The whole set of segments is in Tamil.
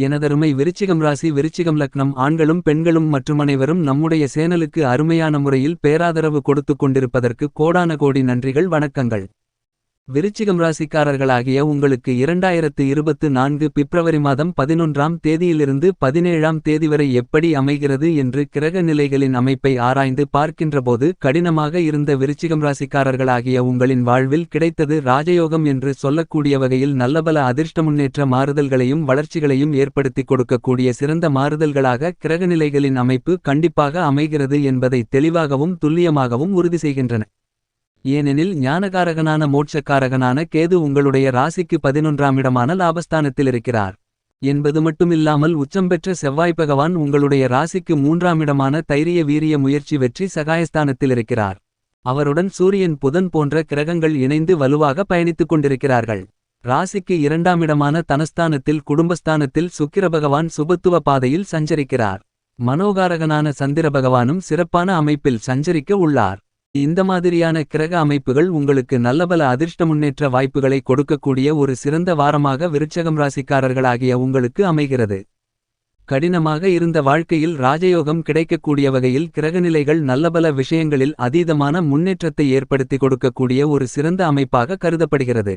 எனதருமை விருச்சிகம் ராசி விருச்சிகம் லக்னம் ஆண்களும் பெண்களும் மற்றும் அனைவரும் நம்முடைய சேனலுக்கு அருமையான முறையில் பேராதரவு கொடுத்துக் கொண்டிருப்பதற்கு கோடான கோடி நன்றிகள் வணக்கங்கள். விருச்சிகம் ராசிக்காரர்களாகிய உங்களுக்கு இரண்டாயிரத்து இருபத்து நான்கு பிப்ரவரி மாதம் பதினொன்றாம் தேதியிலிருந்து பதினேழாம் தேதி வரை எப்படி அமைகிறது என்று கிரக நிலைகளின் அமைப்பை ஆராய்ந்து பார்க்கின்றபோது கடினமாக இருந்த விருச்சிகம் ராசிக்காரர்களாகிய உங்களின் வாழ்வில் கிடைத்தது ராஜயோகம் என்று சொல்லக்கூடிய வகையில் நல்லபல அதிர்ஷ்ட முன்னேற்ற மாறுதல்களையும் வளர்ச்சிகளையும் ஏற்படுத்திக் கொடுக்கக்கூடிய சிறந்த மாறுதல்களாக கிரகநிலைகளின் அமைப்பு கண்டிப்பாக அமைகிறது என்பதை தெளிவாகவும் துல்லியமாகவும் உறுதி செய்கின்றன. ஏனெனில் ஞானகாரகனான மோட்சக்காரகனான கேது உங்களுடைய ராசிக்கு பதினொன்றாம் இடமான லாபஸ்தானத்தில் இருக்கிறார். என்பது மட்டுமில்லாமல் உச்சம் பெற்ற செவ்வாய் பகவான் உங்களுடைய ராசிக்கு மூன்றாம் இடமான தைரிய வீரிய முயற்சி வெற்றி சகாயஸ்தானத்தில் இருக்கிறார். அவருடன் சூரியன் புதன் போன்ற கிரகங்கள் இணைந்து வலுவாக பயணித்துக் கொண்டிருக்கிறார்கள். ராசிக்கு இரண்டாம் இடமான தனஸ்தானத்தில் குடும்பஸ்தானத்தில் சுக்கிர பகவான் சுபத்துவ பாதையில் சஞ்சரிக்கிறார். மனோகாரகனான சந்திர பகவானும் சிறப்பான அமைப்பில் சஞ்சரிக்க உள்ளார். இந்த மாதிரியான கிரக அமைப்புகள் உங்களுக்கு நல்லபல அதிர்ஷ்ட முன்னேற்ற வாய்ப்புகளை கொடுக்கக்கூடிய ஒரு சிறந்த வாரமாக விருச்சகம் ராசிக்காரர்களாகிய உங்களுக்கு அமைகிறது. கடினமாக இருந்த வாழ்க்கையில் ராஜயோகம் கிடைக்கக்கூடிய வகையில் கிரகநிலைகள் நல்லபல விஷயங்களில் அதீதமான முன்னேற்றத்தை ஏற்படுத்தி கொடுக்கக்கூடிய ஒரு சிறந்த அமைப்பாக கருதப்படுகிறது.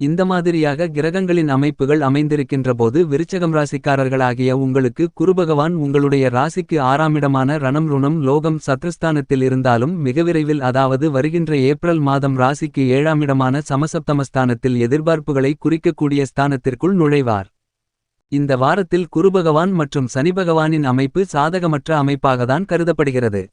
இந்த மாதிரியாக கிரகங்களின் அமைப்புகள் அமைந்திருக்கின்றபோது விருச்சகம் ராசிக்காரர்களாகிய உங்களுக்கு குருபகவான் உங்களுடைய ராசிக்கு ஆறாமிடமான ரணம் ருணம் லோகம் சத்ருஸ்தானத்தில் இருந்தாலும் மிக விரைவில் அதாவது வருகின்ற ஏப்ரல் மாதம் ராசிக்கு ஏழாமிடமான சமசப்தமஸ்தானத்தில் எதிர்பார்ப்புகளை குறிக்கக்கூடிய ஸ்தானத்திற்குள் நுழைவார். இந்த வாரத்தில் குருபகவான் மற்றும் சனிபகவானின் அமைப்பு சாதகமற்ற அமைப்பாகத்தான் கருதப்படுகிறது.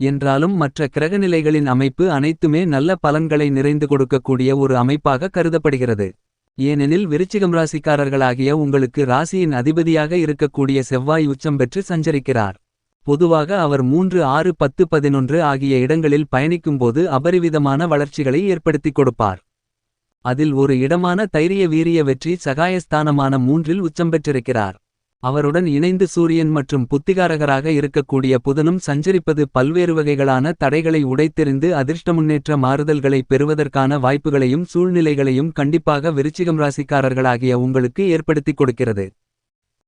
என்றாலும் மற்ற கிரகநிலைகளின் அமைப்பு அனைத்துமே நல்ல பலன்களை நிறைந்து கொடுக்கக்கூடிய ஒரு அமைப்பாக கருதப்படுகிறது. ஏனெனில் விருச்சிகம் ராசிக்காரர்களாகிய உங்களுக்கு ராசியின் அதிபதியாக இருக்கக்கூடிய செவ்வாய் உச்சம் பெற்று சஞ்சரிக்கிறார். பொதுவாக அவர் மூன்று ஆறு பத்து பதினொன்று ஆகிய இடங்களில் பயணிக்கும்போது அபரிவிதமான வளர்ச்சிகளை ஏற்படுத்திக் கொடுப்பார். அதில் ஒரு இடமான தைரிய வீரிய வெற்றி சகாயஸ்தானமான மூன்றில் உச்சம் பெற்றிருக்கிறார். அவருடன் இணைந்து சூரியன் மற்றும் புத்திகாரகராக இருக்கக்கூடிய புதனும் சஞ்சரிப்பது பல்வேறு வகைகளான தடைகளை உடைத்தெறிந்து அதிர்ஷ்ட முன்னேற்ற மாறுதல்களை பெறுவதற்கான வாய்ப்புகளையும் சூழ்நிலைகளையும் கண்டிப்பாக விருச்சிகம் ராசிக்காரர்களாகிய உங்களுக்கு ஏற்படுத்திக் கொடுக்கிறது.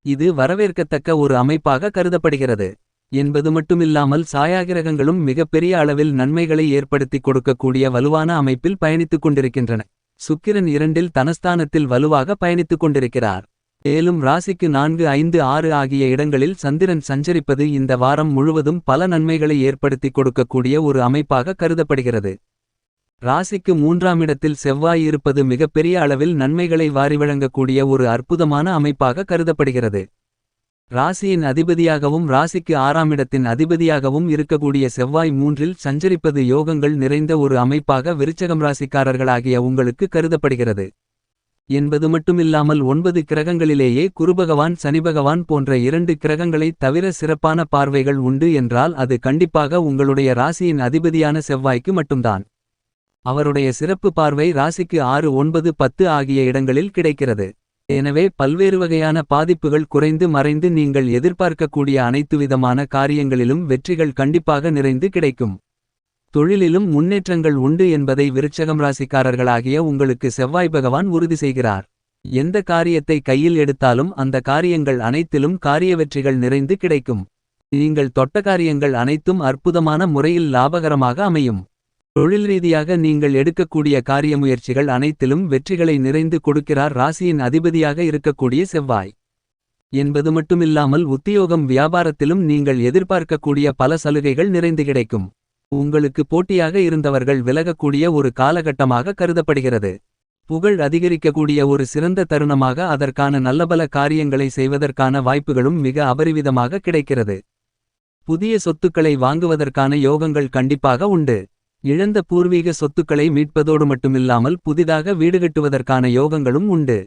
இது வரவேற்கத்தக்க ஒரு அமைப்பாக கருதப்படுகிறது. என்பது மட்டுமில்லாமல் சாயாகிரகங்களும் மிகப்பெரிய அளவில் நன்மைகளை ஏற்படுத்திக் கொடுக்கக்கூடிய வலுவான அமைப்பில் பயணித்துக் கொண்டிருக்கின்றன. சுக்கிரன் இரண்டில் தனஸ்தானத்தில் வலுவாக பயணித்துக் கொண்டிருக்கிறார். மேலும் ராசிக்கு நான்கு ஐந்து ஆறு ஆகிய இடங்களில் சந்திரன் சஞ்சரிப்பது இந்த வாரம் முழுவதும் பல நன்மைகளை ஏற்படுத்தி கொடுக்கக்கூடிய ஒரு அமைப்பாக கருதப்படுகிறது. ராசிக்கு மூன்றாம் இடத்தில் செவ்வாய் இருப்பது மிகப்பெரிய அளவில் நன்மைகளை வாரி வழங்கக்கூடிய ஒரு அற்புதமான அமைப்பாக கருதப்படுகிறது. ராசியின் அதிபதியாகவும் ராசிக்கு ஆறாம் இடத்தின் அதிபதியாகவும் இருக்கக்கூடிய செவ்வாய் மூன்றில் சஞ்சரிப்பது யோகங்கள் நிறைந்த ஒரு அமைப்பாக விருச்சகம் ராசிக்காரர்களாகிய உங்களுக்கு கருதப்படுகிறது. என்பது மட்டுமில்லாமல் ஒன்பது கிரகங்களிலேயே குருபகவான் சனிபகவான் போன்ற இரண்டு கிரகங்களை தவிர சிறப்பான பார்வைகள் உண்டு என்றால் அது கண்டிப்பாக உங்களுடைய ராசியின் அதிபதியான செவ்வாய்க்கு மட்டும்தான். அவருடைய சிறப்பு பார்வை ராசிக்கு ஆறு ஒன்பது பத்து ஆகிய இடங்களில் கிடைக்கிறது. எனவே பல்வேறு வகையான பாதிப்புகள் குறைந்து மறைந்து நீங்கள் எதிர்பார்க்கக்கூடிய அனைத்து விதமான காரியங்களிலும் வெற்றிகள் கண்டிப்பாக நிறைந்து கிடைக்கும். தொழிலிலும் முன்னேற்றங்கள் உண்டு என்பதை விருச்சகம் ராசிக்காரர்களாகிய உங்களுக்கு செவ்வாய் பகவான் உறுதி செய்கிறார். எந்த காரியத்தை கையில் எடுத்தாலும் அந்த காரியங்கள் அனைத்திலும் காரிய வெற்றிகள் நிறைந்து கிடைக்கும். நீங்கள் தொட்ட காரியங்கள் அனைத்தும் அற்புதமான முறையில் லாபகரமாக அமையும். தொழில் ரீதியாக நீங்கள் எடுக்கக்கூடிய காரிய முயற்சிகள் அனைத்திலும் வெற்றிகளை நிறைந்து கொடுக்கிறார் ராசியின் அதிபதியாக இருக்கக்கூடிய செவ்வாய். என்பது மட்டுமில்லாமல் உத்தியோகம் வியாபாரத்திலும் நீங்கள் எதிர்பார்க்கக்கூடிய பல சலுகைகள் நிறைந்து கிடைக்கும். உங்களுக்கு போட்டியாக இருந்தவர்கள் விலகக்கூடிய ஒரு காலகட்டமாக கருதப்படுகிறது. புகழ் அதிகரிக்கக்கூடிய ஒரு சிறந்த தருணமாக அதற்கான நல்லபல காரியங்களை செய்வதற்கான வாய்ப்புகளும் மிக அபரிவிதமாக கிடைக்கிறது. புதிய சொத்துக்களை வாங்குவதற்கான யோகங்கள் கண்டிப்பாக உண்டு. இழந்த பூர்வீக சொத்துக்களை மீட்பதோடு மட்டுமில்லாமல் புதிதாக வீடு கட்டுவதற்கான யோகங்களும் உண்டு.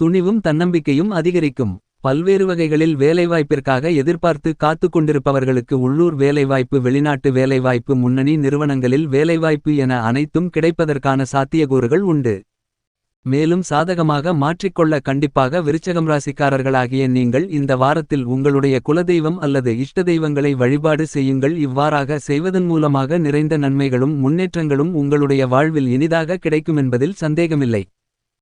துணிவும் தன்னம்பிக்கையும் அதிகரிக்கும். பல்வேறு வகைகளில் வேலைவாய்ப்பிற்காக எதிர்பார்த்து காத்து கொண்டிருப்பவர்களுக்கு உள்ளூர் வேலைவாய்ப்பு வெளிநாட்டு வேலைவாய்ப்பு முன்னணி நிறுவனங்களில் வேலைவாய்ப்பு என அனைத்தும் கிடைப்பதற்கான சாத்தியக்கூறுகள் உண்டு. மேலும் சாதகமாக மாற்றிக்கொள்ள கண்டிப்பாக விருச்சகம் ராசிக்காரர்களாகிய நீங்கள் இந்த வாரத்தில் உங்களுடைய குலதெய்வம் அல்லது இஷ்ட தெய்வங்களை வழிபாடு செய்யுங்கள். இவ்வாறாக செய்வதன் மூலமாக நிறைந்த நன்மைகளும் முன்னேற்றங்களும் உங்களுடைய வாழ்வில் இனிதாக கிடைக்குமென்பதில் சந்தேகமில்லை.